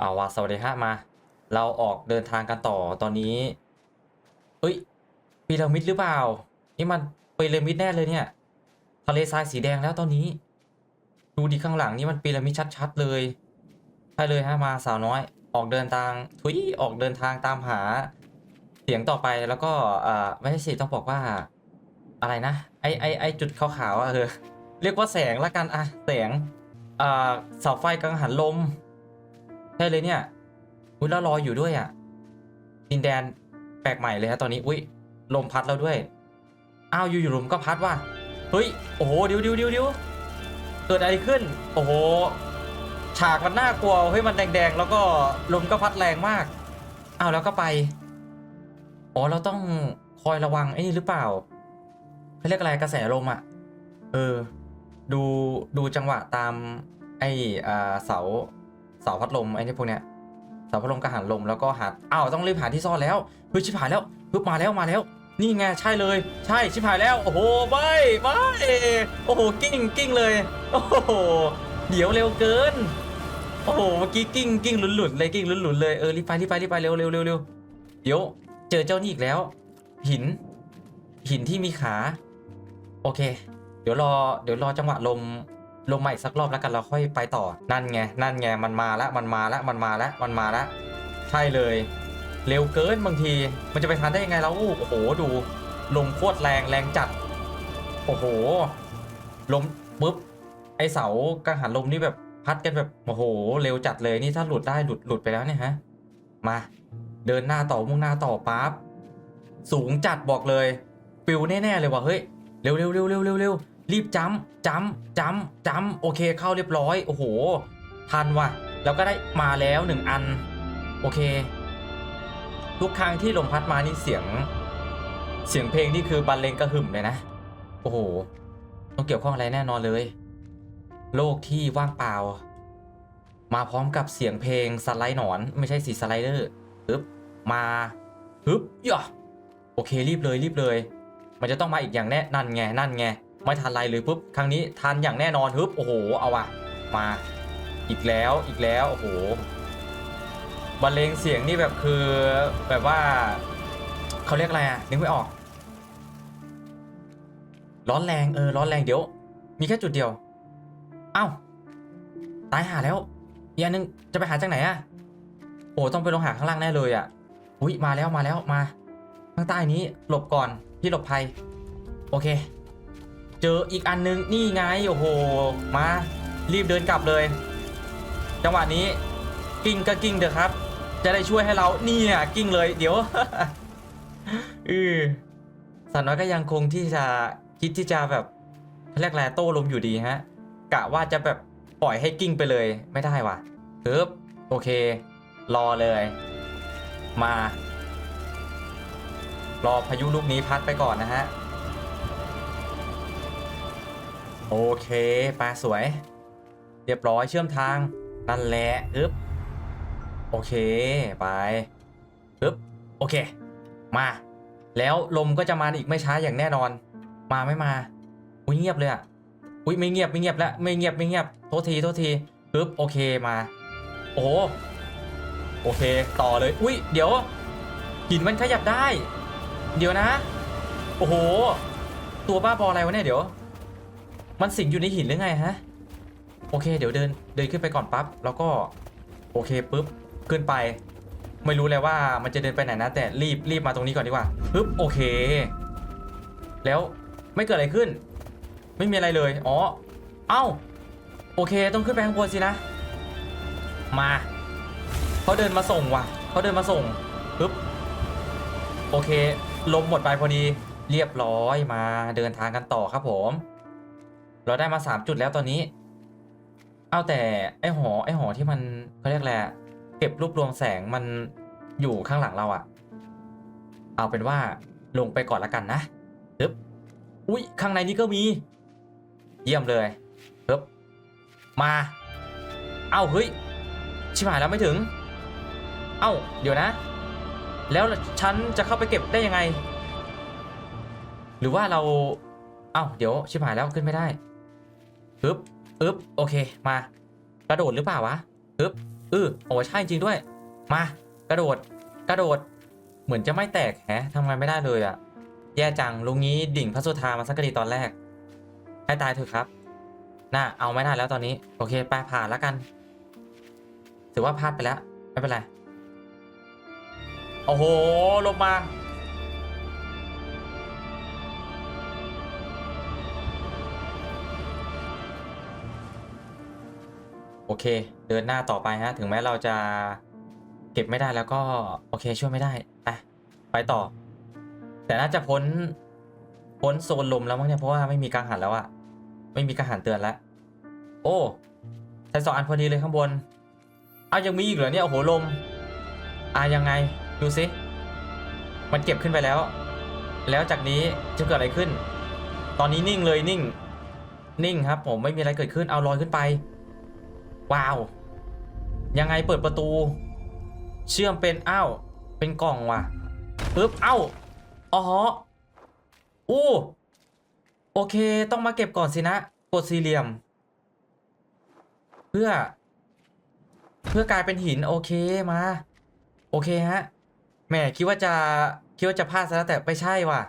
เอาวะสวัสดีฮะมา เราออกเดินทางกันต่อตอนนี้เอ้ยพีระมิดหรือเปล่า นี่มันพีระมิดแน่เลยเนี่ย ทะเลทรายสีแดงแล้วตอนนี้ ดูดีข้างหลังนี่มันพีระมิดชัด ๆ เลยใช่เลยฮะมาสาวน้อย ออกเดินทางทุยออกเดินทางตามหา เสียงต่อไปแล้วก็อ่าไม่ใช่สิต้องบอกว่า อะไรนะ ไอไอไอจุดขาวๆอะเออเรียกว่าแสงละกันอะแสงอ่าเสาไฟกังหันลม ช่เลยเนี่ย อุ้ยแล้วลอยอยู่ด้วยอะ่ะ ดินแดนแปลกใหม่เลยฮะตอนนี้ อุ้ยลมพัดแล้วด้วย อ้าวอยู่ๆลมก็พัดว่ะ เฮ้ย โอ้โหเดี๋ยวเดี๋ยวเดี๋ยวเดี๋ยวเกิดอะไรขึ้น โอ้โห ฉากมันน่ากลัว เฮ้ยมันแดงๆ แล้วก็ลมก็พัดแรงมาก อ้าวแล้วก็ไป อ๋อเราต้องคอยระวังไอ้นี่หรือเปล่าเขาเรียกอะไรกระแสลมอะ เออ ดูดูจังหวะตามไอ้อ่าเสา เสาพัดลมไอ้นี่พวกเนี้ยเสาพัดลมกระหันลมแล้วก็หาอ้าวต้องรีบหาที่ซ่อนแล้วเฮ้ยชิบหายแล้วปึ๊บมาแล้วมาแล้ว นี่ไงใช่เลย ใช่ชิบหายแล้วโอ้โหไปไปโอ้โหกิ้งกิ้งเลยโอ้โหเดี๋ยวเร็วเกินโอ้โหเมื่อกี้กิ้งกิ้งหลุนหลุนเลยกิ้งหลุนหลุนเลยเออรีบไปรีบไปรีบไปเร็วเร็วเร็วเร็วเดี๋ยวเจอเจ้านี่อีกแล้ว หิน หินที่มีขา โอเค เดี๋ยวรอเดี๋ยวรอจังหวะลม ลมใหม่สักรอบแล้วกันเราค่อยไปต่อ นั่นไง นั่นไง มันมาแล้วมันมาแล้วมันมาแล้วมันมาแล้วใช่เลย เร็วเกินบางที มันจะไปทันได้ยังไงแล้ว โอ้โห ดู ลมโคตรแรง แรงจัด โอ้โห ลมปุ๊บ ไอเสากังหันลมนี่แบบพัดกันแบบ โอ้โห เร็วจัดเลย นี่ถ้าหลุดได้ หลุด หลุดไปแล้วเนี่ยฮะ มา เดินหน้าต่อ มุ่งหน้าต่อปั๊บ สูงจัดบอกเลย ปิวแน่ๆเลยว่ะ เฮ้ย เร็วเร็วเร็วเร็วเร็วเรีบจัมป์จัมป์จัมป์จัมป์โอเคเข้าเรียบร้อย โอ้โห ทันว่ะ แล้วก็ได้มาแล้วหนึ่งอัน โอเค ทุกครั้งที่ลมพัดมานี่เสียง เสียงเพลงนี่คือบรรเลงกระหึ่มเลยนะ โอ้โห ต้องเกี่ยวข้องอะไรแน่นอนเลย โลกที่ว่างเปล่า มาพร้อมกับเสียงเพลงสไลด์หนอน ไม่ใช่สีสไลเดอร์ฮึบมาฮึบย่ะโอเครีบเลยรีบเลย มันจะต้องมาอีกอย่างแน่นั่นไงนั่นไง ไม่ทันไรเลยปุ๊บครั้งนี้ทันอย่างแน่นอนฮึบโอ้โหเอาว่ะมาอีกแล้วอีกแล้วโอ้โหบรรเลงเสียงนี่แบบคือแบบว่าเขาเรียกอะไรอะนึกไม่ออก ร้อนแรงเออร้อนแรงเดี๋ยว มีแค่จุดเดียวเอ้าตายหาแล้วอีกอันนึงจะไปหาจากไหนอะโอ้ต้องไปลงหาข้างล่างแน่เลยอะอุ้ยมาแล้วมาแล้วมา ข้างใต้นี้หลบก่อนพี่หลบภัย โอเค เจออีกอันนึงนี่ไงโอ้โหมารีบเดินกลับเลย จังหวะนี้กิ้งก็กิ้งเถอะครับ จะได้ช่วยให้เรานี่อะกิ้งเลยเดี๋ยวเออสันน้อยก็ยังคงที่จะคิดที่จะแบบเขาเรียกอะไรโต้ลมอยู่ดีฮะกะว่าจะแบบปล่อยให้กิ้งไปเลยไม่ได้ว่ะปึ๊บโอเค รอเลย มา รอพายุลูกนี้พัดไปก่อนนะฮะ โอเคปลาสวย เรียบร้อยเชื่อมทาง นั่นแหละอึ๊บโอเคไปอึ๊บโอเค มา แล้วลมก็จะมาอีกไม่ช้าอย่างแน่นอน มาไม่มาอุ้ยเงียบเลยอะอุ้ยไม่เงียบไม่เงียบแล้วไม่เงียบไม่เงียบโทษทีโทษทีปึ๊บโอเคมา โอ้โหโอเคต่อเลยอุ้ยเดี๋ยวหินมันขยับได้ เดี๋ยวนะ โอ้โห ตัวบ้าบออะไรวะเนี่ยเดี๋ยว มันสิงอยู่ในหินหรือไงฮะ โอเค เดี๋ยวเดินเดินขึ้นไปก่อนปั๊บแล้วก็โอเคปุ๊บขึ้นไป ไม่รู้เลยว่ามันจะเดินไปไหนนะ แต่รีบรีบมาตรงนี้ก่อนดีกว่าปึ๊บโอเค แล้วไม่เกิดอะไรขึ้น ไม่มีอะไรเลยอ๋อเอ้าโอเค ต้องขึ้นไปข้างบนสินะมาเขาเดินมาส่งว่ะเขาเดินมาส่งปึ๊บโอเคลมหมดไปพอดีเรียบร้อยมาเดินทางกันต่อครับผม เราได้มาสามจุดแล้วตอนนี้ เอาแต่ไอหอไอหอที่มันเขาเรียกอะไรอะเก็บรวบรวมแสงมันอยู่ข้างหลังเราอะเอาเป็นว่าลงไปก่อนละกันนะปึ๊บอุ้ยข้างในนี้ก็มี เยี่ยมเลยปึ๊บมา เอ้าเฮ้ยชิบหายแล้วไม่ถึง เอ้าเดี๋ยวนะ แล้วฉันจะเข้าไปเก็บได้ยังไง หรือว่าเรา เอ้าเดี๋ยวชิบหายแล้วขึ้นไม่ได้ ปึ๊บปึ๊บโอเคมากระโดดหรือเปล่าวะปึ๊บเออโอ้ใช่จริงด้วย มากระโดดกระโดด เหมือนจะไม่แตกแฮะทำไงไม่ได้เลยอะแย่จังลุงนี้ดิ่งพระสุธามาสักกดีตอนแรก ให้ตายเถอะครับ น่าเอาไม่ได้แล้วตอนนี้ โอเคไปผ่านแล้วกัน ถือว่าพลาดไปแล้ว ไม่เป็นไร โอ้โหลงมา โอเค เดินหน้าต่อไปฮะ ถึงแม้เราจะเก็บไม่ได้แล้วก็โอเคช่วยไม่ได้ไปไปต่อ แต่น่าจะพ้นพ้นโซนลมแล้วมั้งเนี่ยเพราะว่าไม่มีกังหันแล้วอะไม่มีกังหันเตือนแล้ว โอ้ใช้สองอันพอดีเลยข้างบนอ้าวยังมีอีกเหรอเนี่ยโอ้โหลมอะยังไงดูสิมันเก็บขึ้นไปแล้ว แล้วจากนี้จะเกิดอะไรขึ้น ตอนนี้นิ่งเลยนิ่ง นิ่งครับ ผมไม่มีอะไรเกิดขึ้นเอาลอยขึ้นไป ว้าว ยังไงเปิดประตู เชื่อมเป็นอ้าวเป็นกล่องว่ะปึ๊บอ้าวอ๋ออู้โอเคต้องมาเก็บก่อนสินะ กดสี่เหลี่ยม เพื่อ เพื่อกลายเป็นหินโอเคมา โอเคฮะแหมคิดว่าจะคิดว่าจะพลาดซะแล้วแต่ไม่ใช่ว่ะ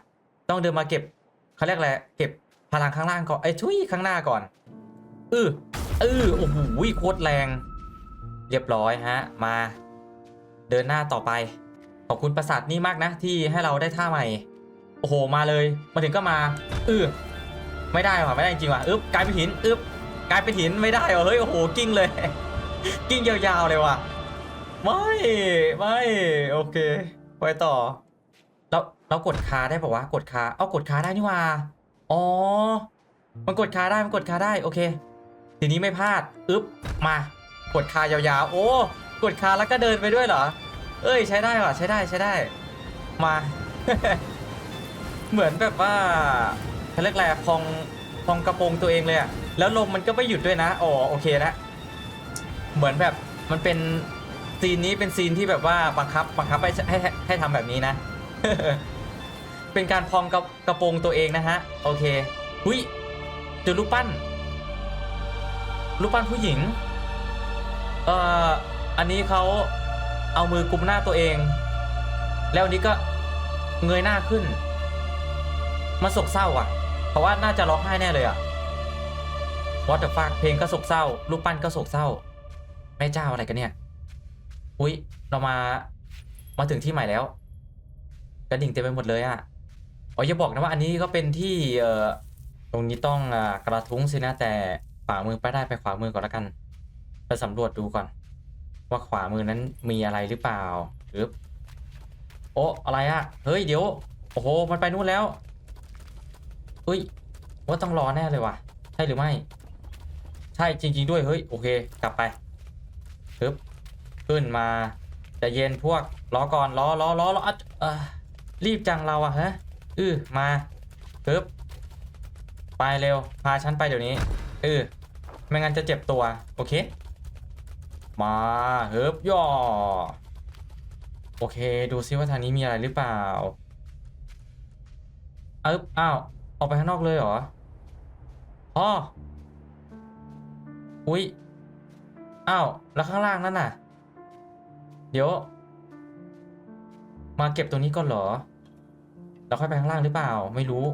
ต้องเดินมาเก็บเขาเรียกอะไรเก็บพลังข้างล่างก่อนไอ้ชุยข้างหน้าก่อน อือ เออโอ้โหโคตรแรง เรียบร้อยฮะ มา เดินหน้าต่อไป ขอบคุณประสาทนี่มากนะ ที่ให้เราได้ท่าใหม่ โอ้โห มาเลย มาถึงก็มาเออไม่ได้ว่ะไม่ได้จริงว่ะอึ๊บกลายเป็นหินอึ๊บกลายเป็นหินไม่ได้ว่ะเฮ้ยโอ้โหกิ้งเลย กิ้งยาวๆเลยว่ะไม่ไม่โอเคไปต่อเราเรากดคาได้ปะวะกดคาเอากดคาได้นี่ว่าอ๋อมันกดคาได้มันกดคาได้โอเค ทีนี้ไม่พลาดอึ๊บมากดคายาวๆ โอ้กดคาแล้วก็เดินไปด้วยเหรอ เอ้ยใช้ได้ว่ะใช้ได้ใช้ได้ มา เหมือนแบบว่าเขาเรียกอะไรพองพองกระโปรงตัวเองเลยอะแล้วลมมันก็ไม่หยุดด้วยนะอ๋อโอเคแล้วเหมือนแบบมันเป็นซีนนี้เป็นซีนที่แบบว่าบังคับบังคับให้ให้ให้ทำแบบนี้นะ เป็นการพองกระกระโปรงตัวเองนะฮะ โอเค หุยเจอรูปปั้น รูปปั้นผู้หญิง เอ่อ อันนี้เขาเอามือกุมหน้าตัวเอง แล้วอันนี้ก็เงยหน้าขึ้นมันโศกเศร้าอะ เพราะว่าน่าจะร้องไห้แน่เลยอะ What the fuck เพลงก็โศกเศร้า รูปปั้นก็โศกเศร้า แม่เจ้าอะไรกันเนี่ย อุ้ยเรามา มาถึงที่ใหม่แล้ว กระดิ่งเต็มไปหมดเลยอะอ๋ออย่าบอกนะว่าอันนี้ก็เป็นที่ เอ่อ ตรงนี้ต้องอกระทุ้งสินะแต่ ขวามือไปได้ไปขวามือก่อนแล้วกันไปสำรวจดูก่อน ว่าขวามือนั้นมีอะไรหรือเปล่าหรือโอ้อะไรอะเฮ้ยเดี๋ยวโอ้โหมันไปนู่นแล้วเฮ้ยว่าต้องรอแน่เลยว่ะ ใช่หรือไม่ ใช่จริง ๆ ด้วยเฮ้ยโอเค กลับไปปึ๊บขึ้นมาจะเย็นพวกรอก่อนรอรอรอรออะเอ่อรีบจังเราอะฮะอือมาปึ๊บไปเร็ว พาฉันไปเดี๋ยวนี้ เออ ไม่งั้นจะเจ็บตัว โอเค มาเฮิบย่อ โอเค ดูซิว่าทางนี้มีอะไรหรือเปล่าเอ๊บอ้าว ออกไปข้างนอกเลยเหรออ๋ออุ๊ย อ้าว แล้วข้างล่างนั่นน่ะ เดี๋ยว มาเก็บตัวนี้ก่อนเหรอ แล้วค่อยไปข้างล่างหรือเปล่า ไม่รู้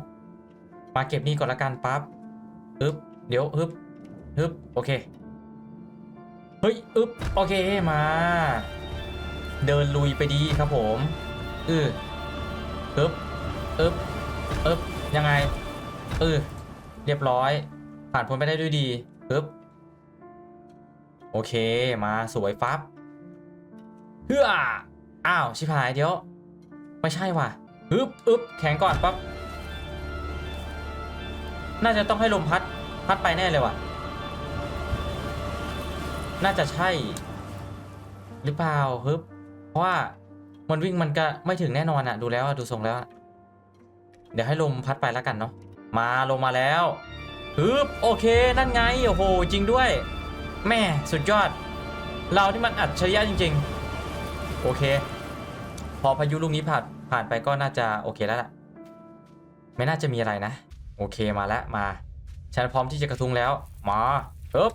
มาเก็บนี่ก่อนละกันปั๊บ อึ๊บ เดี๋ยวอึ๊บอึ๊บโอเค เฮ้ยอึบโอเคมา เดินลุยไปดีครับผมอืออึ๊บอึบอึบยังไงเออเรียบร้อย ผ่านพ้นไปได้ด้วยดีอึ๊บโอเคมาสวยฟับเฮืออ้าวชิบหายเดี๋ยว ไม่ใช่ว่ะอึ๊บอึบแข็งก่อนปั๊บน่าจะต้องให้ลมพัด พัดไปแน่เลยว่ะ น่าจะใช่ หรือเปล่าฮึบเพราะว่ามันวิ่งมันก็ไม่ถึงแน่นอนอะดูแล้วอะดูทรงแล้วอะเดี๋ยวให้ลมพัดไปแล้วกันเนาะมาลงมาแล้วฮึบโอเคนั่นไงโอ้โหจริงด้วย แม่สุดยอด เราที่มันอัจฉริยะจริง ๆ โอเค พอพายุลูกนี้ผ่านผ่านไปก็น่าจะโอเคแล้วล่ะ ไม่น่าจะมีอะไรนะ โอเคมาแล้วมา ฉันพร้อมที่จะกระทุ้งแล้วมาปึ๊บ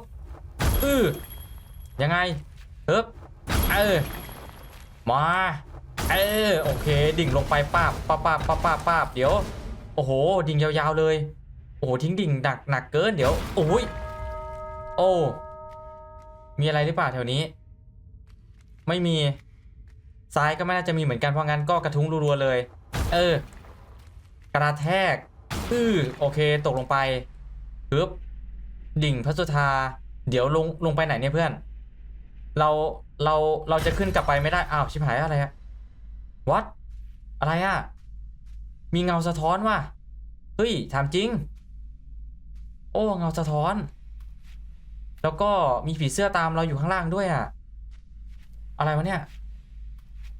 อือยังไงฮึบเออมาเออโอเค ดิ่งลงไปป้าบป้าบป้าบป้าบป้าบป้าบเดี๋ยว โอ้โห ดิ่งยาวๆเลย โอ้โหทิ้งดิ่งหนักหนักเกินเดี๋ยวโอ้ยโอ้มีอะไรหรือเปล่าแถวนี้ ไม่มีซ้ายก็ไม่น่าจะมีเหมือนกันเพราะงั้นก็กระทุ้งรัวๆเลย เออ กระแทกอื้อโอเค ตกลงไป ปึ๊บดิ่งพระสุธา เดี๋ยวลงลงไปไหนเนี่ยเพื่อน เราเราเราจะขึ้นกลับไปไม่ได้อ้าวชิบหายอะไรอะวัดอะไรอะมีเงาสะท้อนว่ะเฮ้ยถามจริง โอ้เงาสะท้อน แล้วก็มีผีเสื้อตามเราอยู่ข้างล่างด้วยอะอะไรวะเนี่ย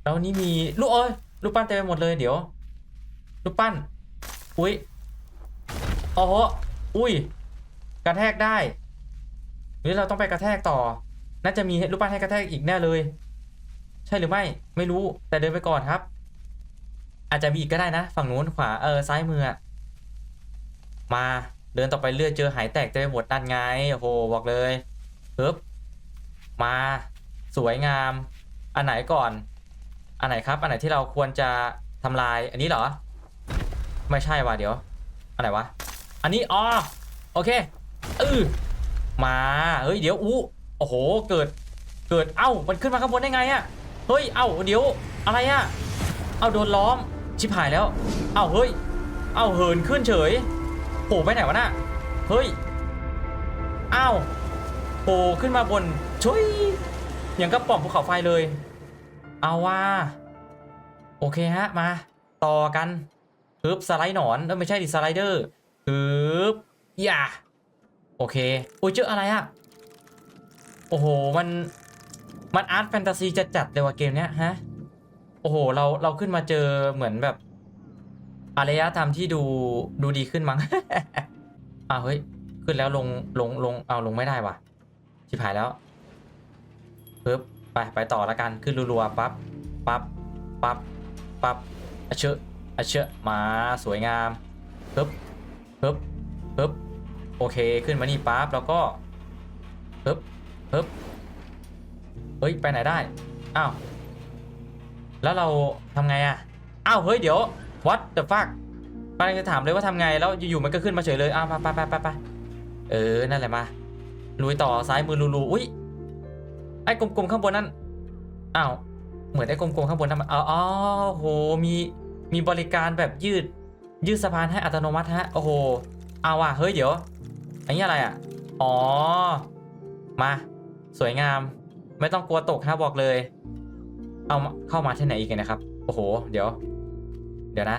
แล้วนี่มีลูกเอ้ยลูกปั้นเต็มไปหมดเลยเดี๋ยวลูกปั้น อุ้ยอ้โหอุ้ย กระแทกได้หรือเราต้องไปกระแทกต่อ น่าจะมีลูกปั้นให้กระแทกอีกแน่เลย ใช่หรือไม่ ไม่รู้ แต่เดินไปก่อนครับ อาจจะมีอีกก็ได้นะ ฝั่งนู้นขวา เออ ซ้ายมือ มา เดินต่อไปเรื่อยเจอหายแตกเต็มไปหมดนั่นไง โอ้โห บอกเลยปึ๊บ มา สวยงาม อันไหนก่อน อันไหนครับ อันไหนที่เราควรจะทำลาย อันนี้เหรอ ไม่ใช่ว่ะเดี๋ยว อันไหนวะ อันนี้ อ๋อ โอเค เออมาเฮ้ยเดี๋ยวอู้โอ้โหเกิดเกิดเอ้ามันขึ้นมาข้างบนได้ไงอะเฮ้ยเอ้าเดี๋ยวอะไรอะเอ้าโดนล้อมชิบหายแล้ว เอ้าเฮ้ย เอ้าเหินขึ้นเฉยโผล่ไปไหนวะน่ะเฮ้ยเอ้าโผล่ขึ้นมาบนชุยอย่างกับป่อมภูเขาไฟเลย เอาว่าโอเคฮะมา ต่อกันฮึบสไลด์หนอนเอ้ยไม่ใช่ดิสไลเดอร์ฮึบอย่า โอเคโอ้ยเจออะไรอะโอ้โหมันมันอาร์ตแฟนตาซีจะจัดเลยว่ะเกมเนี้ยฮะโอ้โหเราเราขึ้นมาเจอเหมือนแบบอารยธรรมที่ดูดูดีขึ้นมั้งอ้าวเฮ้ยขึ้นแล้วลงลงลงเอาลงไม่ได้ว่ะชิบหายแล้วปึ๊บไปไปต่อละกันขึ้นรัวๆปั๊บปั๊บปั๊บปั๊บอะเชอะอะเชอะมาสวยงามปึ๊บปึ๊บปึ๊บ โอเคขึ้นมานี่ปั๊บแล้วก็ปึ๊บปึ๊บเฮ้ยไปไหนได้อ้าวแล้วเราทำไงอะอ้าวเฮ้ยเดี๋ยว what the fuck กำลังจะถามเลยว่าทำไงแล้วอยู่ๆมันก็ขึ้นมาเฉยเลยอ้าวไปไปไปไปไปเออนั่นแหละมาลุยต่อซ้ายมือลูๆอุ้ยไอ้กลมๆข้างบนนั้นอ้าวเหมือนไอ้กลมๆข้างบนนั้นมันอ๋ออ๋อโหมีมีบริการแบบยืดยืดสะพานให้อัตโนมัติฮะโอ้โหเอาว่ะเฮ้ยเดี๋ยว อันนี้อะไรอะ อ๋อ มา สวยงาม ไม่ต้องกลัวตกนะบอกเลย เอาเข้ามาที่ไหนอีกนะครับ โอ้โห เดี๋ยว เดี๋ยวนะ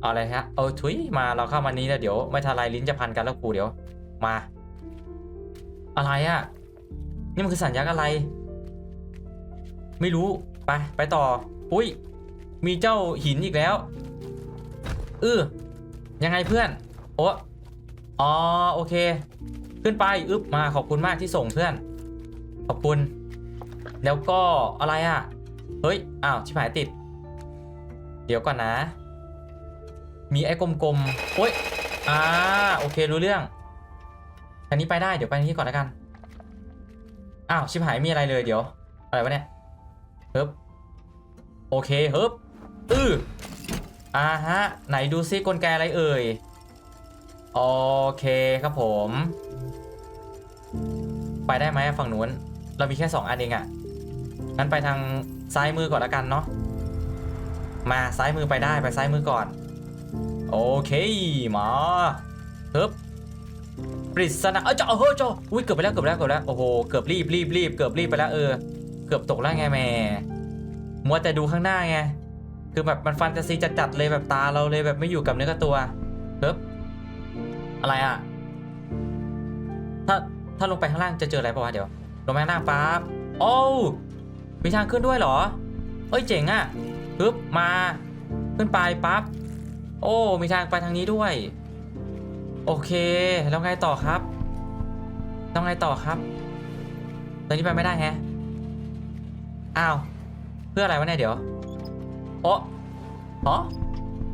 เอาอะไรฮะ เอาทุยมาเราเข้ามานี้แล้วเดี๋ยวไม่ทันไรลิ้นจะพันกันแล้วกูเดี๋ยว มา อะไรอะ่ะ นี่มันคือสัญญาณอะไร ไม่รู้ ไป ไปต่อ อุ้ย มีเจ้าหินอีกแล้วเออยังไงเพื่อน โอ้ อ๋อโอเค ขึ้นไปอึบมาขอบคุณมากที่ส่งเพื่อน ขอบคุณ แล้วก็อะไรอะ่ะ เฮ้ยอ้าวชิบหายติด เดี๋ยวก่อนนะ มีไอ้กลมๆโอ้ยอ่าโอเครู้เรื่องอันนี้ไปได้เดี๋ยวไปนี้ก่อนแล้วกันอ้าวชิบหายมีอะไรเลยเดี๋ยว อะไรวะเนี่ยเฮิบโอเคเฮิบอืออ่าฮะ ไหนดูซิกลไกอะไรเอ่ย โอเคครับผม ไปได้ไหมฝั่งนู้น เรามีแค่สองอันเองอะ่ะงั้นไปทางซ้ายมือก่อนละกันเนาะมาซ้ายมือไปได้ไปซ้ายมือก่อน โอเคมาเฮิบปริศนาเออจ้าเฮ้ยจ้าอุ้ยเกือบไปแล้วเกือบไปแล้วเกือบแล้วโอ้โหเกือบรีบรีบรีบเกือบรีบไปแล้วเออ เกือบตกแล้วไงแม่มัวแต่ดูข้างหน้าไงคือแบบมันฟันตาซีจัดๆเลยแบบตาเราเลยแบบไม่อยู่กับเนื้อกับตัวเฮิบ อะไรอะ ถ้าถ้าลงไปข้างล่างจะเจออะไรปะวะเดี๋ยว ลงไปข้างล่างปั๊บโอ้มีทางขึ้นด้วยเหรอ เอ้ยเจ๋งอะฮึบมา ขึ้นไปปั๊บ โอ้ มีทางไปทางนี้ด้วย โอเค แล้วไงต่อครับต้องไงต่อครับ ตอนนี้ไปไม่ได้แฮะ อ้าว เพื่ออะไรวะเนี่ยเดี๋ยวโอ้อ๋อ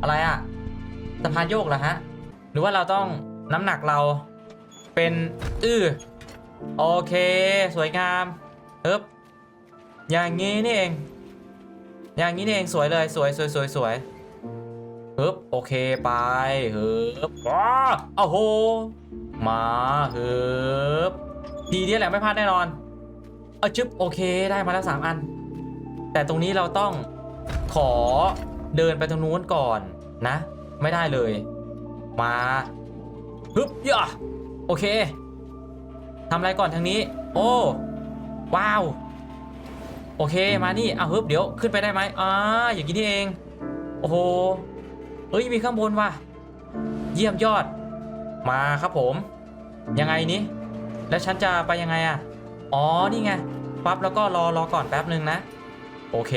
อะไรอะสะพานโยกเหรอฮะ หรือว่าเราต้อง น้ำหนักเราเป็นอื้อโอเค สวยงามเฮึบอย่างงี้นี่เอง อย่างงี้นี่เองสวยเลยสวยสวยสวยสวยเฮึบโอเคไปเฮึบว้าโอ้โหมาเฮึบทีเดียแหละไม่พลาดแน่นอนเอาจึ๊บโอเคได้มาแล้วสามอัน แต่ตรงนี้เราต้องขอเดินไปตรงนู้นก่อนนะ ไม่ได้เลย มา ฮึบย่าโอเคทำอะไรก่อนทางนี้ โอ้ว้าว โอเคมานี่เอาฮึบเดี๋ยวขึ้นไปได้ไหมอ่าอย่างนี้นี่เอง โอ้โหเอ้ยมีข้างบนว่ะเยี่ยมยอด มาครับผม ยังไงนี้แล้วฉันจะไปยังไงอะ อ๋อนี่ไงปั๊บแล้วก็รอรอก่อนแป๊บหนึ่งนะ โอเค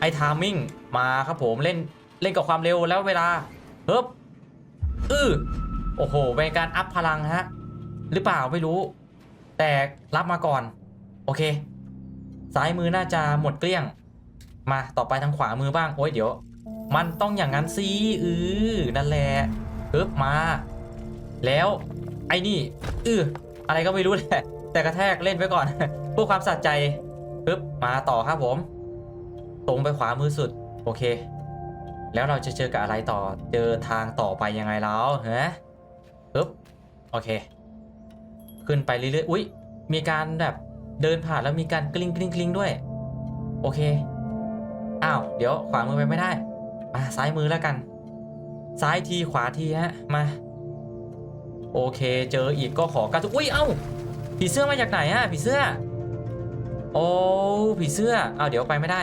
ไอ้ทามิ่งมาครับผมเล่นเล่นกับความเร็วแล้วเวลาเฮ้บอือ โอ้โหเป็นการอัพพลังฮะ หรือเปล่าไม่รู้ แต่รับมาก่อน โอเค ซ้ายมือน่าจะหมดเกลี้ยง มาต่อไปทางขวามือบ้าง โอ้ยเดี๋ยว มันต้องอย่างนั้นสิอือนั่นแหละปึ๊บมา แล้วไอ้นี่ อืออะไรก็ไม่รู้แหละแต่กระแทกเล่นไปก่อนเพื่อความสะใจปึ๊บมาต่อครับผม ตรงไปขวามือสุด โอเค แล้วเราจะเจอกับอะไรต่อ เจอทางต่อไปยังไงแล้วเฮะปึ๊บ โอเค ขึ้นไปเรื่อยๆ อุ๊ย มีการแบบเดินผ่านแล้วมีการกลิ้งกลิ้งกลิ้งด้วย โอเค อ้าว เดี๋ยวขวามือไปไม่ได้ มาซ้ายมือแล้วกัน ซ้ายทีขวาทีฮะ มา โอเค เจออีกก็ขอกระทุกอุ้ยเอ้า ผีเสื้อมาจากไหนอะผีเสื้อ โอ้ ผีเสื้ออ้าวเดี๋ยวไปไม่ได้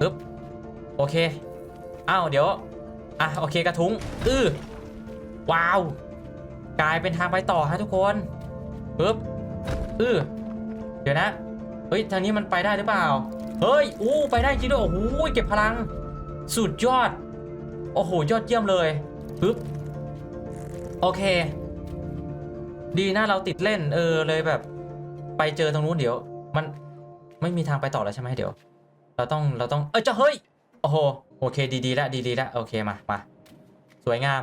ปึ๊บ โอเค อ้าว เดี๋ยว อะ โอเค กระทุ้ง อือว้าว กลายเป็นทางไปต่อฮะทุกคนปึ๊บอือเดี๋ยวนะ เฮ้ย ทางนี้มันไปได้หรือเปล่า เฮ้ย อู้ ไปได้จริงด้วย โอ้โห เก็บพลัง สุดยอด โอ้โห ยอดเยี่ยมเลยปึ๊บ โอเค ดีนะเราติดเล่น เออ เลยแบบ ไปเจอตรงนู้นเดี๋ยว มัน ไม่มีทางไปต่อแล้วใช่ไหมเดี๋ยว เราต้อง เราต้อง เอ้ยจะเฮ้ย โอ้โห โอเค ดีๆแล้วดีๆแล้วโอเค มามา สวยงาม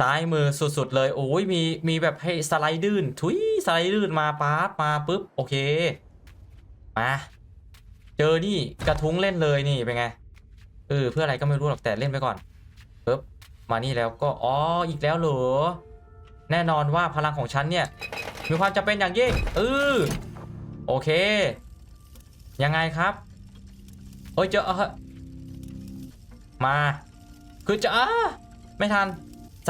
ซ้ายมือสุดๆเลยโอ้ยมีมีแบบให้สไลด์ดื้นทุยสไลด์ดื้นมาปั๊บมาปุ๊บโอเคมาเจอนี่กระทุ้งเล่นเลยนี่เป็นไงเออเพื่ออะไรก็ไม่รู้หรอกแต่เล่นไปก่อนปุ๊บมานี่แล้วก็อ๋ออีกแล้วเหรอแน่นอนว่าพลังของฉันเนี่ยมีความจำเป็นอย่างยิ่งเออโอเค ยังไงครับเอ้ยเจอมาคือจะอะไม่ทัน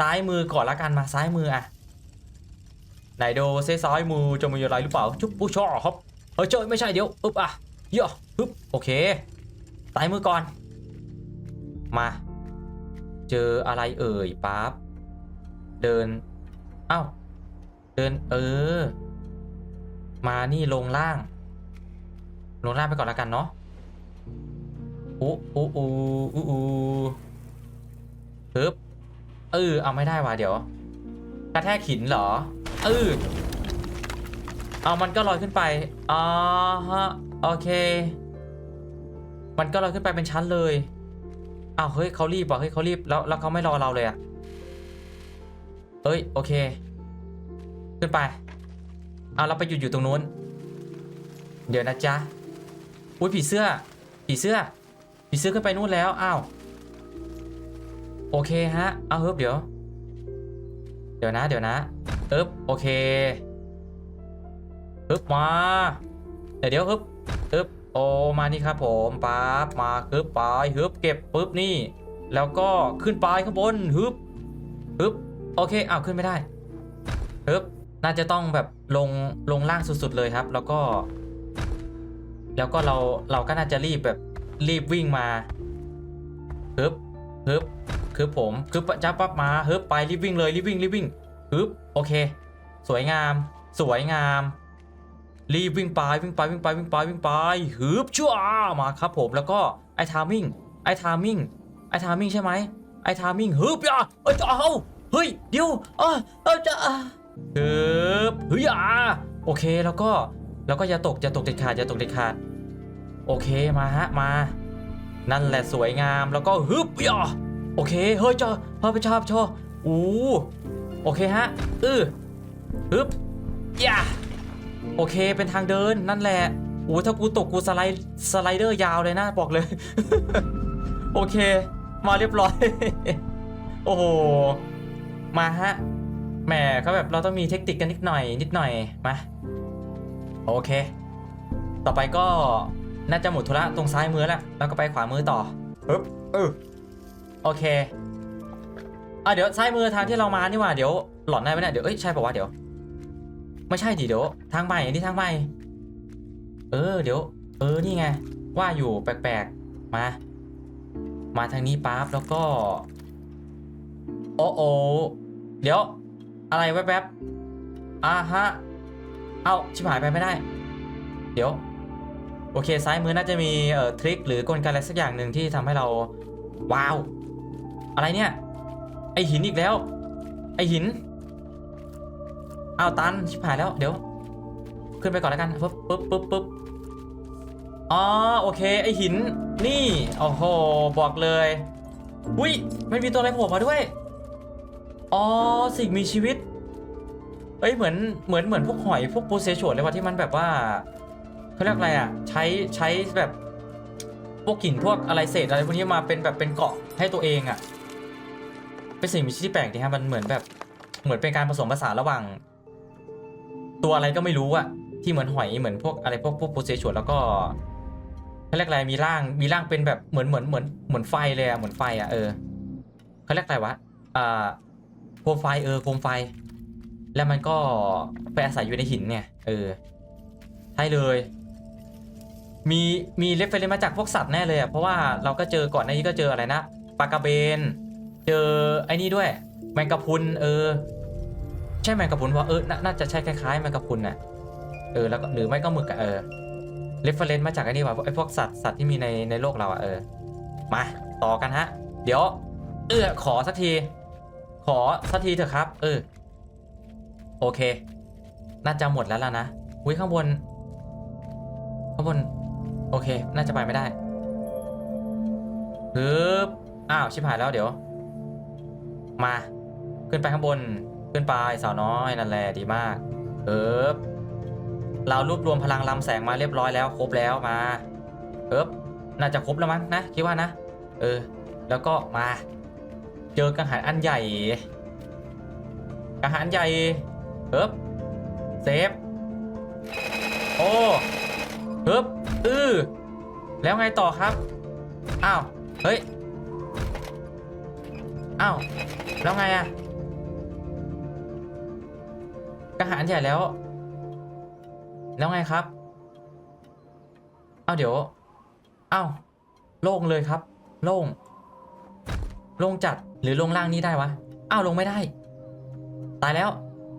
ซ้ายมือก่อนละกันมาซ้ายมืออะไหนโดเซซ้ายมือจะมีอะไรหรือเปล่าจุ๊บผู้ชอครับเฮ้ยเจอไม่ใช่เดี๋ยวอึ๊บอะเยอปึ๊บโอเคซ้ายมือก่อน มา เจออะไรเอ่ยปั๊บเดินเอ้าเดินเออ มานี่ลงล่าง ลงล่างไปก่อนล้วกันเนาะอู้อู้อู้อู้อู้ปึ๊บ เออเอาไม่ได้ว่ะเดี๋ยว กระแทกหินเหรอ เออเอามันก็ลอยขึ้นไปอ่าฮะโอเค มันก็ลอยขึ้นไปเป็นชั้นเลยอ้าวเฮ้ยเขารีบว่ะเฮ้ยเขารีบแล้วแล้วเขาไม่รอเราเลยอะเฮ้ยโอเค ขึ้นไปเอาเราไปหยุดอยู่ตรงนู้น เดี๋ยวนะจ๊ะอุ้ยผีเสื้อ ผีเสื้อ ผีเสื้อขึ้นไปนู่นแล้วอ้าว โอเคฮะ เอาเฮิบเดี๋ยว เดี๋ยวนะ เดี๋ยวนะเอิบโอเคฮึบมาเดี๋ยวเดี๋ยวฮึบฮึบโอมานี่ครับผมปั๊บมาฮึบไปฮึบเก็บปึ๊บนี่ แล้วก็ขึ้นไปข้างบนฮึบฮึบโอเคอ้าวขึ้นไม่ได้ฮึบน่าจะต้องแบบลงลงล่างสุดๆเลยครับ แล้วก็ แล้วก็เราเราก็น่าจะรีบแบบรีบวิ่งมาฮึบฮึบ คือผมคือจ้าปั๊บมาฮึบไปรีบวิ่งเลยรีบวิ่งรีบวิ่งฮึบโอเค สวยงาม สวยงาม รีบวิ่งไปวิ่งไปวิ่งไปวิ่งไปวิ่งไปฮึบชั่วมาครับผมแล้วก็ไอ้ทามิ่งไอ้ทามิ่งไอ้ทามิ่งใช่ไหมไอ้ทามิ่งฮึบอะเอ้ยจะเอาเฮ้ยเดี๋ยวอะเอ้ยจะฮึบเฮ้ยอะโอเคแล้วก็แล้วก็อย่าตกอย่าตกเด็ดขาดอย่าตกเด็ดขาดโอเคมาฮะมา นั่นแหละสวยงามแล้วก็ฮึบอะ โอเค เฮ้ยจอพอไปชอบชออู้โอเคฮะอือฮึบย่าโอเคเป็นทางเดินนั่นแหละโอ้ถ้ากูตกกูสไลด์สไลเดอร์ยาวเลยนะบอกเลย โอเค มาเรียบร้อย โอ้โห มาฮะแหมก็แบบเราต้องมีเทคนิคกันนิดหน่อย นิดหน่อยมาโอเค ต่อไปก็น่าจะหมดธุระตรงซ้ายมือแล้วแล้วก็ไปขวามือต่อปึ๊บเออ โอเคอะเดี๋ยวซ้ายมือทางที่เรามานี่ว่าเดี๋ยวหลอนได้ไหมเนี่ยเดี๋ยวเอ้ยใช่ป่าวะเดี๋ยว ไม่ใช่ดิเดี๋ยวทางใหม่นนี้ทางใหม่เออเดี๋ยว เออนี่ไง ว่าอยู่แปลกๆมา มาทางนี้ปั๊บแล้วก็โอ้โอเดี๋ยว อะไรแวบๆอ่าฮะเอ้าชิบหายไปไม่ได้ เดี๋ยว โอเคซ้ายมือน่าจะมีเอ่อทริคหรือกลไกอะไรสักอย่างหนึ่งที่ทำให้เราว้าว อะไรเนี่ย ไอหินอีกแล้ว ไอหินเอาตันชิบหายแล้วเดี๋ยว ขึ้นไปก่อนแล้วกันปึ๊บปึ๊บปึ๊บปึ๊บอ๋อโอเค ไอหินนี่โอ้โหบอกเลยอุ้ยไม่มีตัวอะไรโผล่มาด้วยอ๋อสิ่งมีชีวิตเอ้ยเหมือนเหมือนเหมือนพวกหอยพวกปูเซชวดเลยว่ะที่มันแบบว่าเขาเรียกอะไรอะ ใช้ใช้แบบพวกหินพวกอะไรเศษอะไรพวกนี้มาเป็นแบบเป็นเกาะให้ตัวเองอะ เป็นสิ่งมีชีวิตที่แปลกดีฮะมันเหมือนแบบ เหมือนเป็นการผสมผสานระหว่าง ตัวอะไรก็ไม่รู้อะที่เหมือนหอยเหมือนพวกอะไรพวกพวกปูเซชวดแล้วก็เขาเรียกอะไรมีร่างมีร่างเป็นแบบเหมือนเหมือนเหมือนเหมือนไฟเลยอะเหมือนไฟอะเออเขาเรียกอะไรวะอ่าโคมไฟเออโคมไฟ แล้วมันก็ไปอาศัยอยู่ในหินเนี่ยเออใช่เลยมีมีเรฟเฟรนมาจากพวกสัตว์แน่เลยอะเพราะว่าเราก็เจอก่อนหน้านี้ก็เจออะไรนะปลากระเบน เจอไอ้นี่ด้วย แมงกะพรุนเออ ใช่แมงกะพรุนว่าเออนน่าจะใช่คล้ายๆแมงกะพรุนน่ะเออแล้วก็หรือไม่ก็หมึกอะเออเรฟเฟรนมาจากไอ้นี่ว่ะไอ้พวกสัตว์สัตว์ที่มีในในโลกเราอะเออมาต่อกันฮะ เดี๋ยว เออขอสักที ขอสักทีเถอะครับ เออ โอเค น่าจะหมดแล้วล่ะนะอุ้ยข้างบน ข้างบน โอเค น่าจะไปไม่ได้ปึ๊บอ้าว ชิบหายแล้วเดี๋ยว มา ขึ้นไปข้างบน ขึ้นไปสาวน้อยนั่นแหละดีมากปึ๊บเรารวบรวมพลังลำแสงมาเรียบร้อยแล้ว ครบแล้วมาปึ๊บน่าจะครบแล้วมั้งนะคิดว่านะ เออ แล้วก็มา เจอกังหันอันใหญ่ กังหันใหญ่ปึ๊บเซฟโอ้ปึ๊บอือแล้วไงต่อครับ อ้าว เฮ้ย อ้าว แล้วไงอะกระหารใหญ่แล้ว แล้วไงครับอ้าวเดี๋ยวอ้าวโล่งเลยครับ โล่ง โล่งจัดหรือลงล่างนี้ได้วะอ้าวลงไม่ได้ ตายแล้ว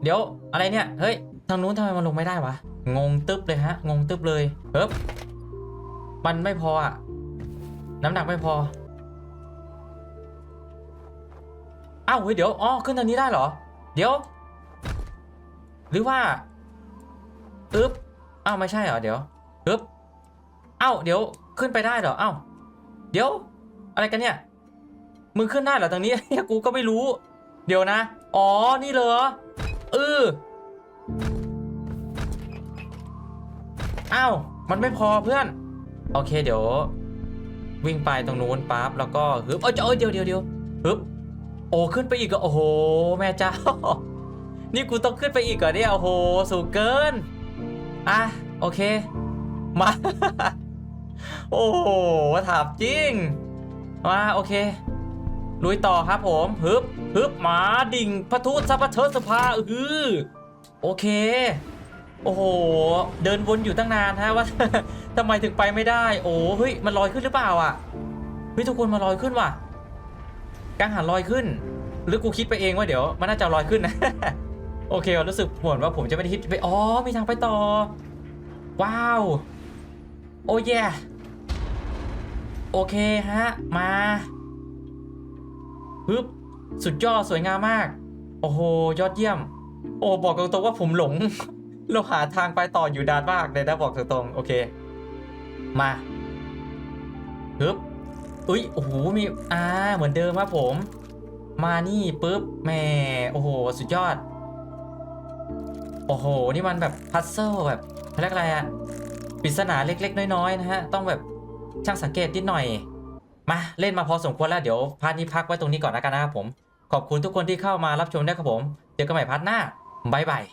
เดี๋ยวอะไรเนี่ย เฮ้ย ทางนู้นทำไมมันลงไม่ได้วะ งงตึ๊บเลยฮะ งงตึ๊บเลยเฮ้บมันไม่พออะน้ำหนักไม่พอ อ้าวเฮ้ยเดี๋ยวอ๋อขึ้นทางนี้ได้เหรอ เดี๋ยว หรือว่าอึ๊บอ้าวไม่ใช่เหรอเดี๋ยวอึ๊บอ้าวเดี๋ยวขึ้นไปได้เหรออ้าวเดี๋ยว อะไรกันเนี่ยมึงขึ้นได้เหรอตรงนี้กูก็ไม่รู้ เดี๋ยวนะ อ๋อนี่เหรอเอออ้าวมันไม่พอเพื่อน โอเคเดี๋ยว วิ่งไปตรงนู้นปั๊บแล้วก็ฮึบเออเออเดี๋ยวเดี๋ยวเดี๋ยวฮึบ โอ้ขึ้นไปอีกเหรอโอ้โห แม่เจ้า นี่กูต้องขึ้นไปอีกเหรอเนี่ยโอ้โห สูงเกิน อะ โอเค มา โอ้โหถามจริง มาโอเค ลุยต่อครับผมฮึบฮึบหมาดิ่งพระทุสัพพเทิดสภาอือโอเค โอ้โห เดินวนอยู่ตั้งนานฮะว่าทำไมถึงไปไม่ได้ โอ้เฮ้ย มันลอยขึ้นหรือเปล่าอะเฮ้ยทุกคนมาลอยขึ้นว่ะ กังหันลอยขึ้น หรือกูคิดไปเองว่าเดี๋ยวมันน่าจะลอยขึ้นนะ โอเครู้สึกเหมือนว่าผมจะไม่ได้คิดไป อ๋อ มีทางไปต่อ ว้าว โอ้ยโอเคฮะ มาฮึบสุดยอดสวยงามมาก โอ้โห ยอดเยี่ยม โอ้บอกตรงๆว่าผมหลง เราหาทางไปต่ออยู่ดานมากเลยนะบอกตรงๆโอเค มาฮึบ อุ้ยโอ้โหมีอ่าเหมือนเดิมครับผม มานี่ปุ๊บแหม่โอ้โห สุดยอด โอ้โห นี่มันแบบพัซเซิลแบบเรียกอะไรอะปริศนาเล็ก ๆ น้อยๆนะฮะ ต้องแบบช่างสังเกตนิดหน่อย มาเล่นมาพอสมควรแล้วเดี๋ยวพาร์ทนี้พักไว้ตรงนี้ก่อนแล้วกันนะครับผม ขอบคุณทุกคนที่เข้ามารับชมด้ครับผม เจอกันใหม่พาร์ทหน้าบ๊ายบาย